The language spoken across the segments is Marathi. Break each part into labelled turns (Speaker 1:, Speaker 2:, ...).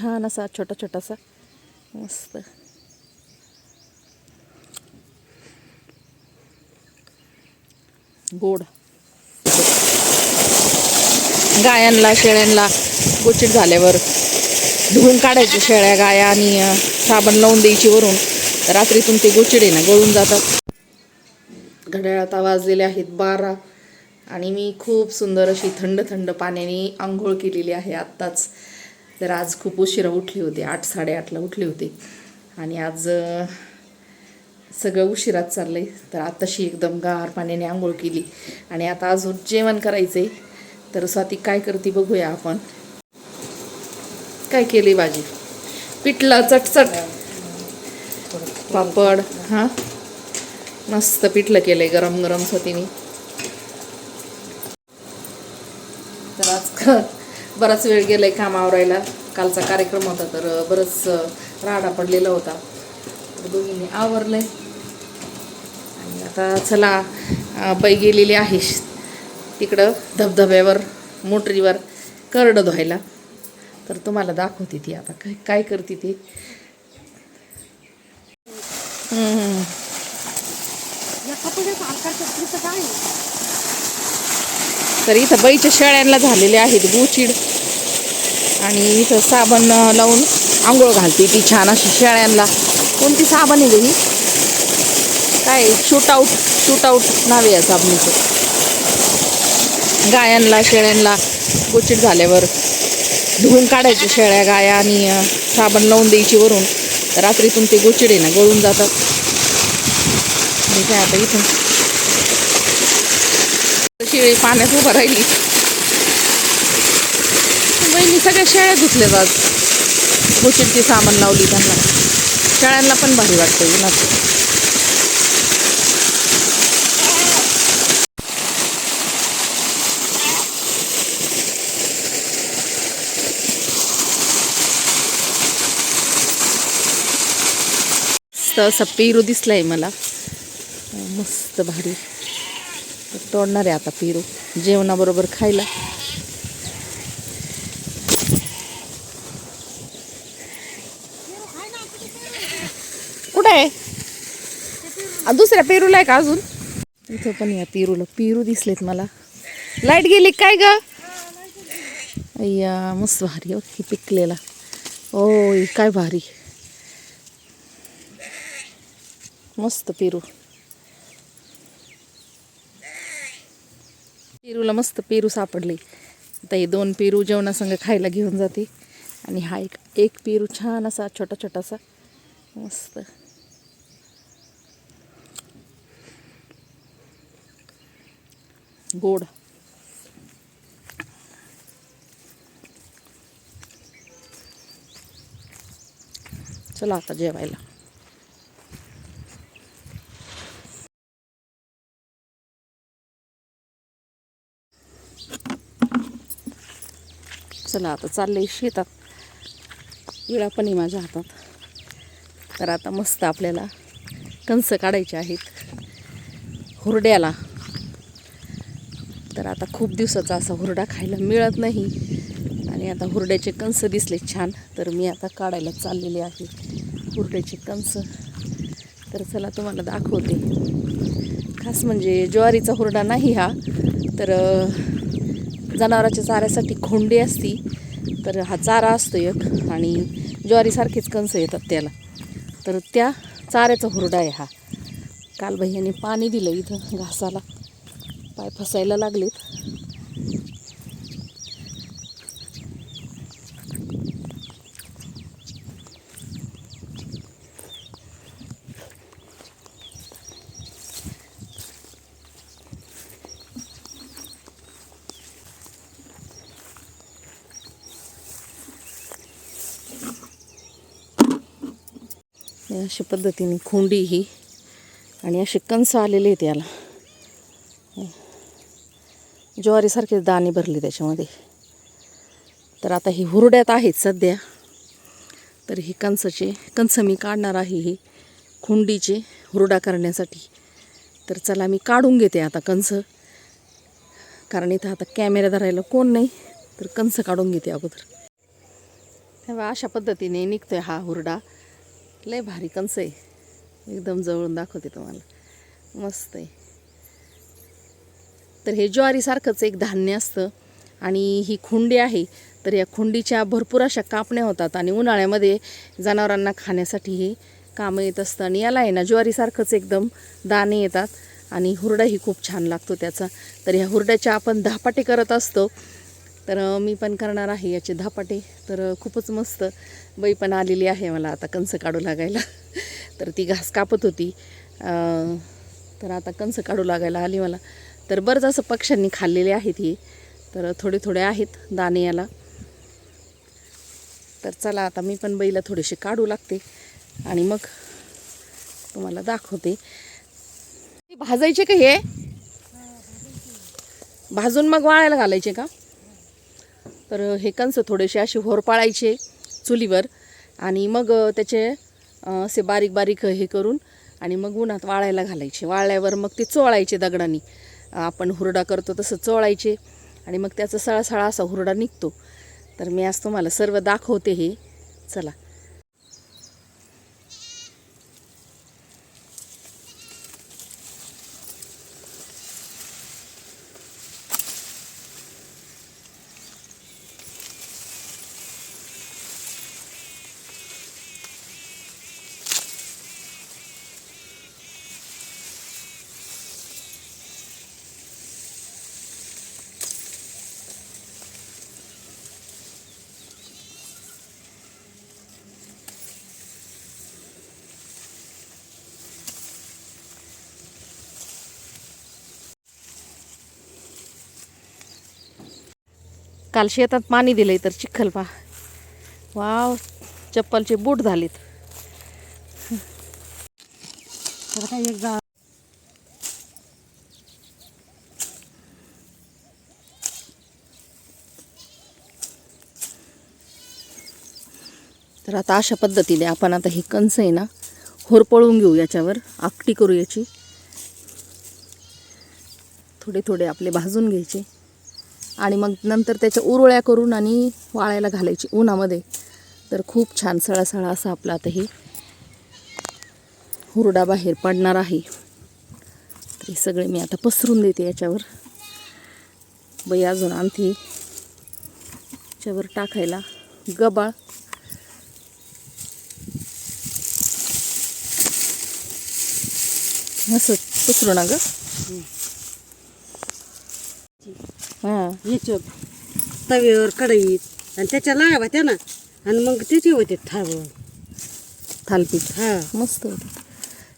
Speaker 1: छान असा छोटा छोटासा मस्त. गोड. गायांना शेळ्यांना गोचिट झाल्यावर धुवून काढायचे शेळ्या गाया आणि साबण लावून द्यायची वरून. रात्रीतून ते गोचिड आहे ना गळून जातात. घड्याळात वाजलेले आहेत बारा आणि मी खूप सुंदर अशी थंड थंड पाण्याने आंघोळ केलेली आहे आत्ताच. तर आज खूप उशिरा उठली होती आठ साडेआठला उठले होते. आणि आज सगळं उशिरात आहे तर आताशी एकदम गार पाण्याने आंघोळ केली. आणि आता अजून जेवण करायचं आहे तर स्वाती काय करते बघूया आपण. काय केली भाजी? पिठलं चटचट. पापड हां. मस्त पिठलं केलं आहे गरम गरम स्वतीने. तर आज बराच वेळ गेलाय काम आवरायला कालचा कार्यक्रम होता तर बरंच राडा पडलेला होता. तर दोघींनी आवरलंय. आणि आता चला बाई गेलेली आहे. तिकडं धबधब्यावर मोटरीवर करडं धुवायला. तर तुम्हाला दाखवते ती आता काय काय करते ती. हम्म,
Speaker 2: काय
Speaker 1: तर इथं बाईच्या शेळ्यांना झालेले आहेत गोचिड. आणि इथं साबण लावून आंघोळ घालते ती छान अशी शेळ्यांना कोणती साबण आहे ही? काय शूटआउट शूटआउट नाव आहे या साबणीचं. गायांना शेळ्यांना गोचिड झाल्यावर धुवून काढायचे शेळ्या गाया आणि साबण लावून द्यायची वरून. रात्रीतून ते गोचिड आहे ना गळून जातात. आणि काय आता इथं शेळी पाण्यात उभं राहिली. बहिणी सगळ्या शेळ्या धुतल्यात आज गोचिडची सामान लावली त्यांना. शेळ्यांना पण भारी वाटतं उन्हात. मस्त असा पेरू दिसलाय मला. मस्त भारी. तोडणार आहे आता पेरू. जेवणाबरोबर खायला. कुठं आहे? दुसऱ्या पेरूला आहे का अजून? इथं पण या पेरूला. पेरू दिसलेत मला. लाइट गेली काय ग? अय्या मस्त भारी ओके हो, पिकलेला. ओय काय भारी. मस्त पेरू. पेरूला मस्त पेरू सापडले. आता हे दोन पेरू जेवणासंग खायला घेऊन जाते. आणि हा एक एक पेरू छान असा छोटा छोटासा. मस्त. गोड. चला आता जेवायला. चला आता चाललंय शेतात. विळा पण आहे माझ्या हातात. तर आता मस्त आपल्याला कंस काढायचे आहेत. हुरड्याला. तर आता खूप दिवसाचा असा हुरडा खायला मिळत नाही. आणि आता हुरड्याचे कंस दिसले छान. तर मी आता काढायला चाललेले आहे हुरड्याचे कंस तर चला तुम्हाला दाखवते. खास म्हणजे ज्वारीचा हुरडा नाही हा. तर जनावराच्या चाऱ्यासाठी हुंडी असती तर हा चारा असतो एक आणि ज्वारीसारखीच कणसं येतात त्याला. तर त्या चाऱ्याचा हुरडा आहे हा. काल भैयाने पाणी दिलं इथं घासाला. पाय फसायला लागलेत. अशा पद्धतीने खुंडी ही. आणि असे कंस आलेले आहेत याला. ज्वारीसारखे दाणे भरले त्याच्यामध्ये. तर आता ही हुरड्यात आहेत सध्या. तर ही कंसाचे कंस मी काढणार आहे ही खुंडीचे हुरडा करण्यासाठी. तर चला मी काढून घेते आता कंस कारण इथं आता कॅमेरा धरायला कोण नाही तर कंस काढून घेते अगोदर. तेव्हा अशा पद्धतीने निघतोय हा हुरडा. लय भारी कंस आहे. एकदम जवळून दाखवते तुम्हाला. मस्त आहे. तर हे ज्वारीसारखंच एक धान्य असतं आणि ही खुंडी आहे. तर या खुंडीच्या भरपूर अशा कापण्या होतात आणि उन्हाळ्यामध्ये जनावरांना खाण्यासाठी हे कामं येत असतं आणि याला आहे ना ज्वारीसारखंच एकदम दाणे येतात आणि हुरडाही खूप छान लागतो त्याचा. तर ह्या हुरड्याच्या आपण धापाटे करत असतो. तर मी पण करणार आहे याचे धापाटे. तर खूपच मस्त बाई पण आलेली आहे मला आता कंस काढू लागायला. तर ती घास कापत होती. तर आता कंस काढू लागायला आली मला. तर बरंच असं पक्ष्यांनी खाल्लेले आहेत ही तर थोडे थोडे आहेत दाणे याला. तर चला आता मी पण बैला थोडेसे काढू लागते. आणि मग तुम्हाला दाखवते. भाजायचे का हे? भाजून मग वाळायला घालायचे का? तर हे कंस थोडेसे असे होरपाळायचे चुलीवर आणि मग त्याचे असे बारीक बारीक हे करून आणि मग उन्हात वाळायला घालायचे. वाळल्यावर मग ते चोळायचे दगडांनी. आपण हुरडा करतो तसं चोळायचे आणि मग त्याचा सळासळा असा हुरडा निघतो. तर मी आज तुम्हाला सर्व दाखवते हे. चला. काल शेतात पाणी दिलंय तर चिखल पा वाव चप्पलचे बूट झालेत.
Speaker 2: तर
Speaker 1: तर आता अशा पद्धतीने आपण आता हे कंस आहे ना होरपळून घेऊ याच्यावर आकटी करू याची. थोडे थोडे आपले भाजून घ्यायचे. आणि मग नंतर त्याच्या उरुळ्या करून आणि वाळायला घालायची उन्हामध्ये. तर खूप छान सळासळा असा आपला आता हे हुरडा बाहेर पडणार आहे. तर हे सगळे मी आता पसरून देते याच्यावर. बाई अजून आणखी याच्यावर टाकायला गबाळ. असं पसरू ना ग? हां.
Speaker 2: याच्यात तव्यावर कढईत आणि त्याच्या लावा त्या ना. आणि मग त्याचे होते थाव
Speaker 1: थालपीठ.
Speaker 2: हा.
Speaker 1: मस्त होतं.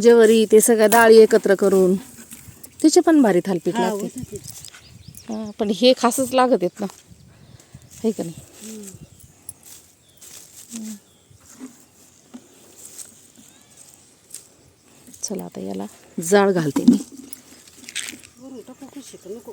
Speaker 1: ज्वारी ते सगळ्या डाळी एकत्र करून. त्याचे पण भारी थालपीठ
Speaker 2: हा,
Speaker 1: लागते.
Speaker 2: होतं ते.
Speaker 1: हां पण हे खासच लागत आहेत ना. आहे का नाही? चला आता याला जाळ घालते मी.
Speaker 2: वरून टाकू कशी नको.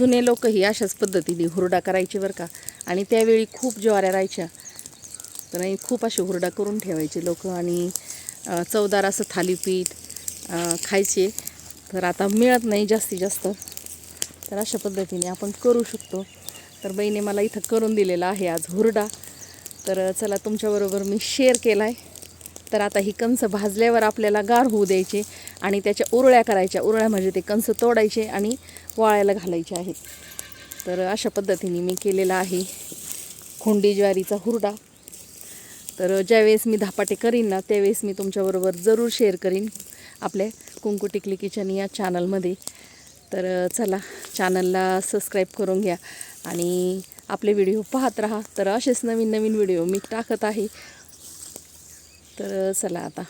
Speaker 1: जुने लोकही अशाच पद्धतीने हुरडा करायचे बरं का. आणि त्यावेळी खूप ज्वाऱ्या राहायच्या. तर आणि खूप असे हुरडा करून ठेवायचे लोक आणि चवदार असं थालीपीठ खायचे. तर आता मिळत नाही जास्तीत जास्त. तर अशा पद्धतीने आपण करू शकतो. तर बहिणी मला इथं करून दिलेला आहे आज हुरडा. तर चला तुमच्याबरोबर मी शेअर केला आहे तर आता ही कंस भाजल्यावर आपल्याला गार होऊ द्यायचे आणि त्याच्या उरळ्या करायच्या. उरळ्या म्हणजे ते कंस तोडायचे आणि वाळायला घालायचे आहेत. तर अशा पद्धतीने मी केलेला आहे खोंडी ज्वारीचा हुरडा. तर ज्यावेळेस मी धापाटे करीन ना त्यावेळेस मी तुमच्याबरोबर जरूर शेअर करीन आपल्या कुंकू टिकली किचन या चॅनलमध्ये तर चला चॅनलला सबस्क्राईब करून घ्या आणि आपले व्हिडिओ पाहत राहा. तर असेच नवीन नवीन व्हिडिओ मी टाकत आहे. तर चला आता.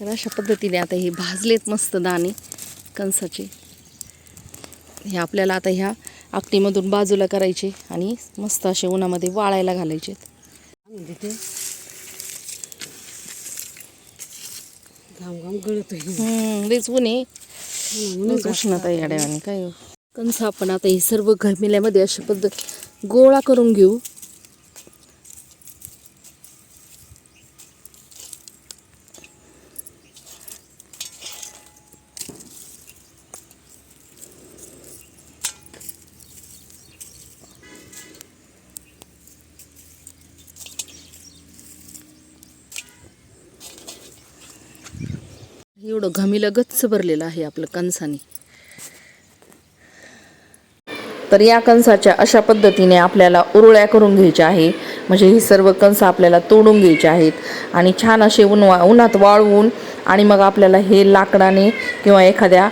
Speaker 1: तर अशा पद्धतीने आता हे भाजलेत मस्त दाणे कंसाचे हे आपल्याला आता ह्या आकटीमधून बाजूला करायचे आणि मस्त असे उन्हामध्ये वाळायला घालायचे.
Speaker 2: ते घाम घाम गळतोय.
Speaker 1: लईच ऊन आहे. उष्णता काय हो. कंस आपण आता हे सर्व घमिल्यामध्ये अशा पद्धत गोळा करून घेऊ. एवढं घमिलं गच्च भरलेलं आहे आपलं कंसाने तर या कंसाच्या अशा पद्धतीने आपल्याला उरुळ्या करून घ्यायच्या आहे म्हणजे ही सर्व कंस आपल्याला तोडून घ्यायचे आहेत. आणि छान असे उन्हा उन्हात वाळवून आणि मग आपल्याला हे लाकडाने किंवा एखाद्या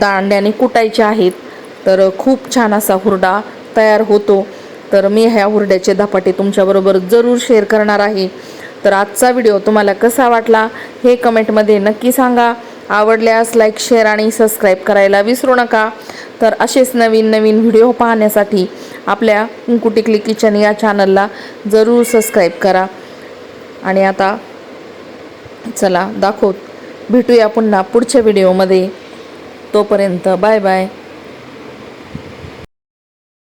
Speaker 1: दांड्याने कुटायचे आहेत. तर खूप छान असा हुरडा तयार होतो. तर मी ह्या हुरड्याचे धपाटे तुमच्याबरोबर जरूर शेअर करणार आहे. तर आजचा व्हिडिओ तुम्हाला कसा वाटला हे कमेंटमध्ये नक्की सांगा. आवडल्यास लाईक शेअर आणि सबस्क्राईब करायला विसरू नका. तर असेच नवीन नवीन व्हिडिओ पाहण्यासाठी आपल्या कुंकुटिकली किचन या चॅनलला जरूर सबस्क्राईब करा. आणि आता चला दाखवत भेटूया पुन्हा पुढच्या व्हिडिओमध्ये तोपर्यंत बाय बाय